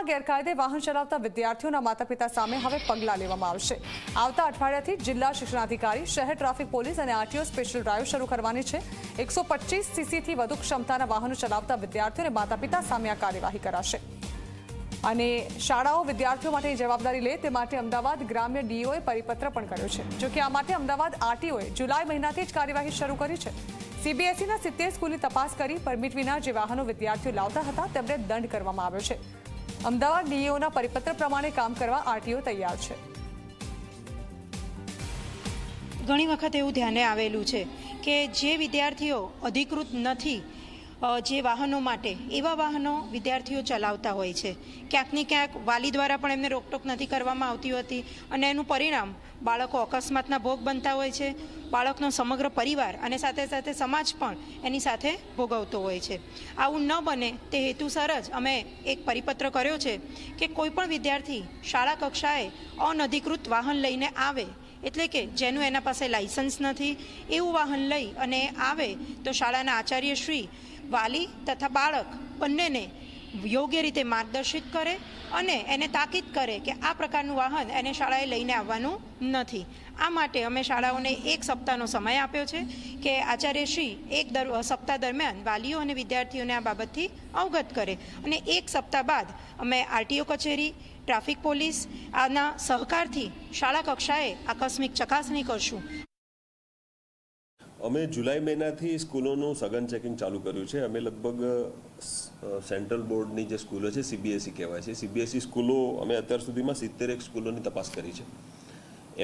શાળામાં ગેરકાયદે વાહન ચલાવતા વિદ્યાર્થીઓના માતા પિતા સામે હવે પગલાં લેવામાં આવશે. આવતા અઠવાડિયાથી જિલ્લા શિક્ષણાધિકારી, શહેર ટ્રાફિક પોલીસ અને આરટીઓ સ્પેશિયલ ડ્રાઈવ શરૂ કરવાની છે. એકસો પચીસ સીસીથી વધુ ક્ષમતાના વાહનો ચલાવતા વિદ્યાર્થીઓને માતા પિતા સામે આ કાર્યવાહી કરાશે. અને શાળાઓ વિદ્યાર્થીઓ માટે જવાબદારી લે તે માટે અમદાવાદ ગ્રામ્ય ડીઓએ પરિપત્ર પણ કર્યો છે. જોકે આ માટે અમદાવાદ આરટીઓએ જુલાઈ મહિનાથી જ કાર્યવાહી શરૂ કરી છે. સીબીએસઈના સિત્તેર સ્કૂલની તપાસ કરી પરમિટ વિના જે વાહનો વિદ્યાર્થીઓ લાવતા હતા તેમને દંડ કરવામાં આવ્યો છે. અમદાવાદ ડીએઓના પરિપત્ર પ્રમાણે કામ કરવા આરટીઓ તૈયાર છે. ઘણી વખત એવું ધ્યાને આવેલું છે કે જે વિદ્યાર્થીઓ અધિકૃત નથી જે વાહનો માટે, એવા વાહનો વિદ્યાર્થીઓ ચલાવતા હોય છે. ક્યાંક ને ક્યાંક વાલી દ્વારા પણ એમને રોકટોક નથી કરવામાં આવતી હોતી અને એનું પરિણામ બાળકો અકસ્માતના ભોગ બનતા હોય છે, બાળકનો સમગ્ર પરિવાર અને સાથે સાથે સમાજ પણ એની સાથે ભોગવતો હોય છે. આવું ન બને તે હેતુસર જ અમે એક પરિપત્ર કર્યો છે કે કોઈપણ વિદ્યાર્થી શાળા કક્ષાએ અનધિકૃત વાહન લઈને આવે, એટલે કે જેનું એના પાસે લાયસન્સ નથી, એવું વાહન લઈ અને આવે તો શાળાના આચાર્યશ્રી વાલી તથા બાળક બંનેને યોગ્ય રીતે માર્ગદર્શિત કરે અને એને તાકીદ કરે કે આ પ્રકારનું વાહન એને શાળાએ લઈને આવવાનું નથી. આ માટે અમે શાળાઓને એક સપ્તાહનો સમય આપ્યો છે કે આચાર્યશ્રી એક દર સપ્તાહ દરમિયાન વાલીઓ અને વિદ્યાર્થીઓને આ બાબતથી અવગત કરે. અને એક સપ્તાહ બાદ અમે આરટીઓ કચેરી, ટ્રાફિક પોલીસ, આના સહકારથી શાળા કક્ષાએ આકસ્મિક ચકાસણી કરશું. અમે જુલાઈ મહિનાથી સ્કૂલોનું સઘન ચેકિંગ ચાલુ કર્યું છે. અમે લગભગ સેન્ટ્રલ બોર્ડની જે સ્કૂલો છે, સીબીએસઈ કહેવાય છે. સીબીએસઈ સ્કૂલો અમે અત્યાર સુધીમાં સિત્તેર એક સ્કૂલોની તપાસ કરી છે.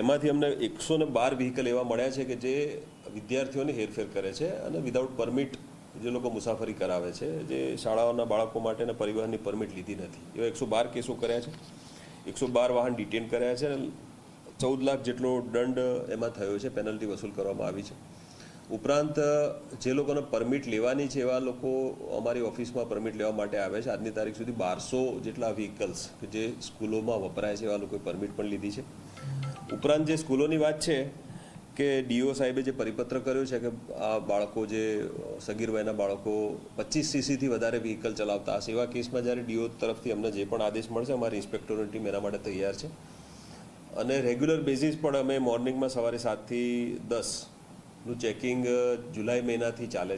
એમાંથી અમને એકસો ને બાર વ્હીકલ એવા મળ્યા છે કે જે વિદ્યાર્થીઓને હેરફેર કરે છે અને વિધાઉટ પરમિટ જે લોકો મુસાફરી કરાવે છે, જે શાળાઓના બાળકો માટે અને પરિવહનની પરમિટ લીધી નથી. એવા એકસો બાર કેસો કર્યા છે. એકસો બાર વાહન ડિટેન કર્યા છે ચૌદ લાખ જેટલો દંડ એમાં થયો છે પેનલ્ટી વસૂલ કરવામાં આવી છે. ઉપરાંત, જે લોકોને પરમિટ લેવાની છે એવા લોકો અમારી ઓફિસમાં પરમિટ લેવા માટે આવે છે. આજની તારીખ સુધી બારસો જેટલા વ્હીકલ્સ જે સ્કૂલોમાં વપરાય છે એવા લોકોએ પરમિટ પણ લીધી છે. ઉપરાંત જે સ્કૂલોની વાત છે કે ડીઓ સાહેબે જે પરિપત્ર કર્યો છે કે આ બાળકો જે, સગીર વયના બાળકો પચીસ સીસીથી વધારે વ્હીકલ ચલાવતા હશે, એવા કેસમાં જ્યારે ડીઓ તરફથી અમને જે પણ આદેશ મળશે, અમારી ઇન્સ્પેક્ટરની ટીમ એના માટે તૈયાર છે. અને રેગ્યુલર બેઝિસ પણ અમે મોર્નિંગમાં સવારે સાતથી દસનું ચેકિંગ જુલાઈ મહિનાથી ચાલે છે.